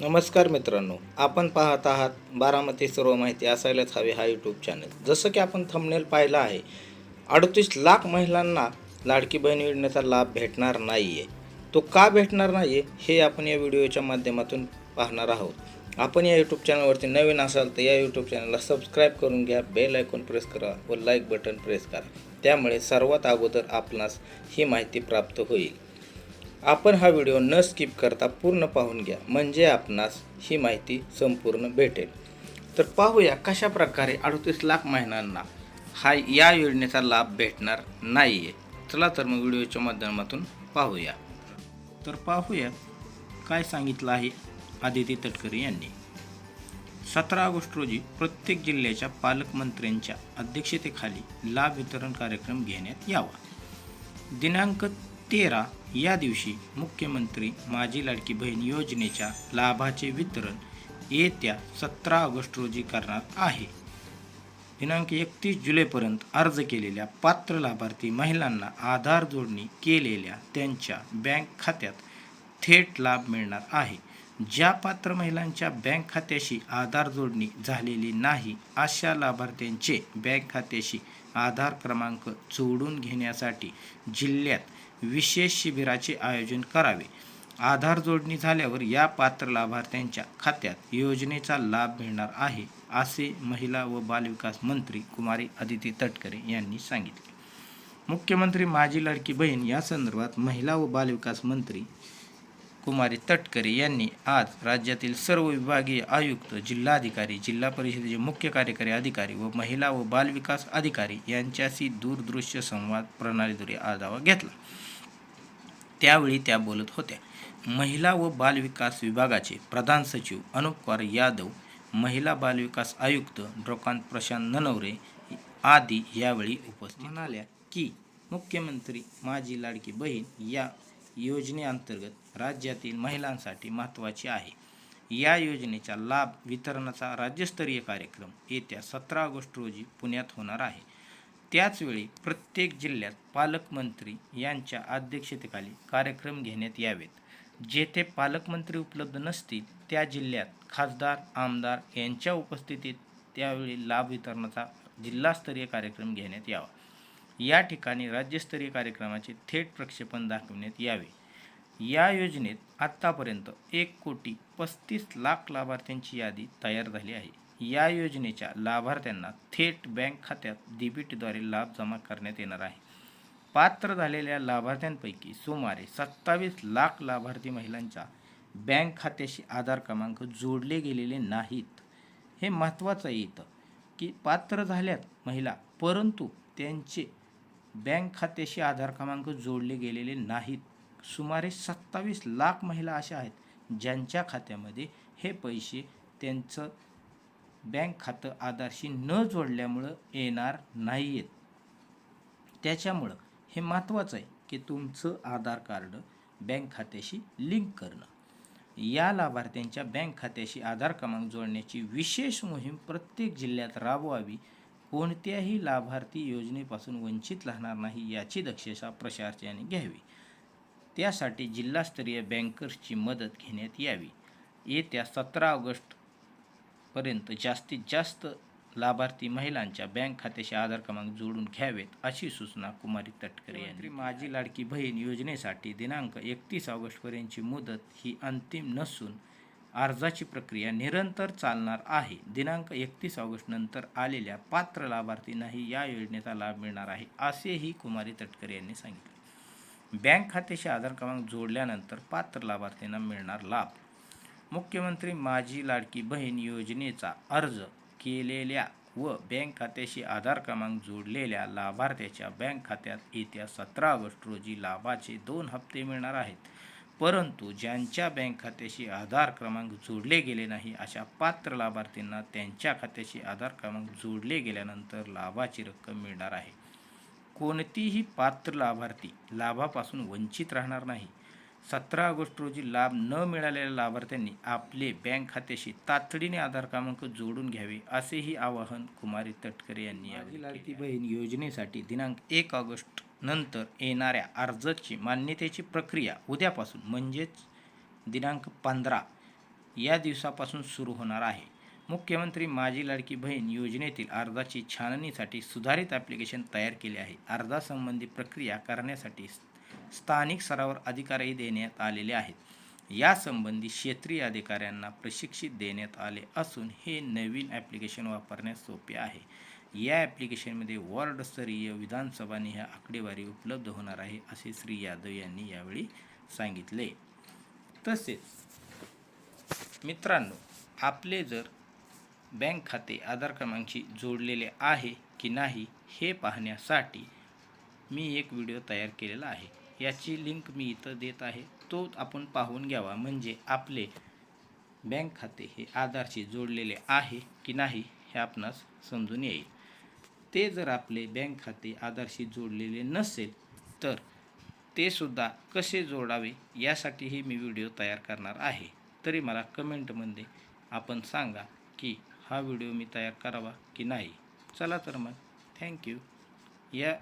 नमस्कार मित्रांनो आपण पाहत आहात बारामती सर्व माहिती असायलाच हवी हा यूट्यूब चॅनल जसं की आपण थंबनेल पाहिला आहे अडतीस लाख महिलांना लाडकी बहीण योजनेचा लाभ भेटणार नाही आहे तो का भेटणार नाही आहे हे आपण या व्हिडिओच्या माध्यमातून पाहणार आहोत. आपण या यूट्यूब चॅनलवरती नवीन असाल तर या यूट्यूब चॅनलला सबस्क्राईब करून घ्या बेल आयकॉन प्रेस करा व लाईक बटन प्रेस करा. त्यामुळे सर्वात अगोदर आपणास ही माहिती प्राप्त होईल. आपण हा व्हिडिओ न स्किप करता पूर्ण पाहून घ्या म्हणजे आपणास ही माहिती संपूर्ण भेटेल. तर पाहूया कशा प्रकारे अडतीस लाख महिलांना हा या योजनेचा लाभ भेटणार नाही आहे चला तर मग व्हिडिओच्या माध्यमातून पाहूया. तर पाहूया काय सांगितलं आहे आदिती तटकरे यांनी. सतरा ऑगस्ट रोजी प्रत्येक जिल्ह्याच्या पालकमंत्र्यांच्या अध्यक्षतेखाली लाभ वितरण कार्यक्रम घेण्यात यावा. दिनांक तेरा या दिवशी मुख्यमंत्री माझी लाडकी बहीण योजनेच्या लाभाचे वितरण येत्या सतरा ऑगस्ट रोजी करणार आहे. दिनांक एकतीस जुलैपर्यंत अर्ज केलेल्या पात्र लाभार्थी महिलांना आधार जोडणी केलेल्या त्यांच्या बँक खात्यात थेट लाभ मिळणार आहे. ज्या पात्र महिलांच्या बँक खात्याशी आधार जोडणी झालेली नाही अशा लाभार्थ्यांचे बँक खात्याशी आधार क्रमांक जोडून घेण्यासाठी जिल्ह्यात विशेष शिबिराचे आयोजन करावे. आधार जोडणी झाल्यावर या पात्र लाभार्थ्यांच्या खात्यात योजनेचा लाभ मिळणार आहे असे महिला व बालविकास मंत्री कुमारी अदिती तटकरे यांनी सांगितले. मुख्यमंत्री माझी लाडकी बहीण या संदर्भात महिला व बालविकास मंत्री कुमारी तटकरे यांनी आज राज्यातील सर्व विभागीय आयुक्त जिल्हाधिकारी जिल्हा परिषदेचे मुख्य कार्यकारी अधिकारी व महिला व बालविकास अधिकारी यांच्याशी दूरदृश्य संवाद प्रणालीद्वारे आढावा घेतला. त्यावेळी त्या बोलत होत्या. महिला व बालविकास विभागाचे प्रधान सचिव अनुप यादव महिला बालविकास आयुक्त ड्रोकांत प्रशांत ननवरे आदी यावेळी उपस्थित म्हणाल्या की मुख्यमंत्री माझी लाडकी बहीण या योजनेअंतर्गत राज्यातील महिलांसाठी महत्त्वाची आहे. या योजनेचा लाभ वितरणाचा राज्यस्तरीय कार्यक्रम येत्या सतरा ऑगस्ट रोजी पुण्यात होणार आहे. त्याचवेळी प्रत्येक जिल्ह्यात पालकमंत्री यांच्या अध्यक्षतेखाली कार्यक्रम घेण्यात यावेत. जेथे पालकमंत्री उपलब्ध नसतील त्या जिल्ह्यात खासदार आमदार यांच्या उपस्थितीत त्यावेळी लाभ वितरणाचा जिल्हास्तरीय कार्यक्रम घेण्यात यावा. या ठिकाणी राज्यस्तरीय कार्यक्रमाचे थेट प्रक्षेपण दाखवण्यात यावे. या योजनेत आत्तापर्यंत एक कोटी पस्तीस लाख लाभार्थ्यांची यादी तयार झाली आहे. या योजनेच्या लाभार्थ्यांना थेट बँक खात्यात डीबीटीद्वारे लाभ जमा करण्यात येणार आहे. पात्र झालेल्या लाभार्थ्यांपैकी सुमारे सत्तावीस लाख लाभार्थी महिलांच्या बँक खात्याशी आधार क्रमांक जोडले गेलेले नाहीत. हे महत्त्वाचं येतं की पात्र झाल्यात महिला परंतु त्यांचे बँक खात्याशी आधार क्रमांक जोडले गेलेले नाहीत. सुमारे सत्तावीस लाख महिला अशा आहेत ज्यांच्या खात्यामध्ये हे पैसे त्यांचं बँक खातं आधारशी न जोडल्यामुळं येणार नाही आहेत त्याच्यामुळं हे महत्त्वाचं आहे की तुमचं आधार कार्ड बँक खात्याशी लिंक करणं. या लाभार्थ्यांच्या बँक खात्याशी आधार क्रमांक जोडण्याची विशेष मोहीम प्रत्येक जिल्ह्यात राबवावी. कोणत्याही लाभार्थी योजनेपासून वंचित राहणार नाही याची दक्षता प्रशासनाने घ्यावी. त्यासाठी जिल्हास्तरीय बँकर्सची मदत घेण्यात यावी. येत्या सतरा ऑगस्ट ऑगस्टपर्यंत जास्तीत जास्त लाभार्थी महिलांच्या बँक खात्याशी आधार क्रमांक जोडून घ्यावेत अशी सूचना कुमारी तटकरे यांनी माझी लाडकी बहीण योजनेसाठी दिनांक एकतीस ऑगस्टपर्यंतची मुदत ही अंतिम नसून अर्जाची प्रक्रिया निरंतर चालणार आहे. दिनांक एकतीस ऑगस्ट नंतर आलेल्या पात्र लाभार्थींनाही या योजनेचा लाभ मिळणार आहे असेही कुमारी तटकरे यांनी सांगितले. बँक खात्याशी आधार क्रमांक जोडल्यानंतर पात्र लाभार्थींना मिळणार लाभ मुख्यमंत्री माझी लाडकी बहीण योजनेचा अर्ज केलेल्या व बँक खात्याशी आधार क्रमांक जोडलेल्या लाभार्थ्याच्या बँक खात्यात येत्या सतरा ऑगस्ट रोजी लाभाचे दोन हप्ते मिळणार आहेत. परंतु ज्यांच्या बँक खात्याशी आधार क्रमांक जोडले गेले नाही अशा पात्र लाभार्थींना त्यांच्या खात्याशी आधार क्रमांक जोडले गेल्यानंतर लाभाची रक्कम मिळणार आहे. कोणतीही पात्र लाभार्थी लाभापासून वंचित राहणार नाही. सतरा ऑगस्ट रोजी लाभ न मिळालेल्या लाभार्थ्यांनी आपले बँक खात्याशी तातडीने आधार क्रमांक जोडून घ्यावे असेही आवाहन कुमारी तटकरे यांनी यावेळी लाडकी बहीण योजनेसाठी दिनांक एक ऑगस्ट नंतर येणाऱ्या अर्जाची मान्यतेची प्रक्रिया उद्यापासून म्हणजेच दिनांक पंधरा या दिवसापासून सुरू होणार आहे. मुख्यमंत्री माझी लाडकी बहीण योजनेतील अर्जाची छाननीसाठी सुधारित ॲप्लिकेशन तयार केले आहे. अर्जासंबंधी प्रक्रिया करण्यासाठी स्थानिक स्तरावर अधिकारही देण्यात आलेले आहेत. यासंबंधी क्षेत्रीय अधिकाऱ्यांना प्रशिक्षित देण्यात आले असून हे नवीन ॲप्लिकेशन वापरण्यास सोपे आहे. या ॲप्लिकेशनमध्ये वॉर्डस्तरीय विधानसभाने ह्या आकडेवारी उपलब्ध होणार आहे असे श्री यादव यांनी यावेळी सांगितले. तसेच मित्रांनो आपले जर बँक खाते आधार क्रमांकशी जोडलेले आहे की नाही हे पाहण्यासाठी मी एक व्हिडिओ तयार केलेला आहे. याची लिंक मी इथं देत आहे. तो आपण पाहून घ्यावा. म्हणजे आपले बँक खाते हे आधारशी जोडलेले आहे की नाही हे आपणास समजून येईल. ते जर आपले बँक खाते आधारशी जोडलेले नसेल तर ते सुद्धा कसे जोडावे यासाठीही मी व्हिडिओ तयार करणार आहे. तरी मला कमेंटमध्ये आपण सांगा की हा व्हिडिओ मी तयार करावा की नाही. चला तर मग. थँक्यू या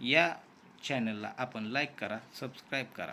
या चॅनलला आपण लाईक करा सबस्क्राईब करा.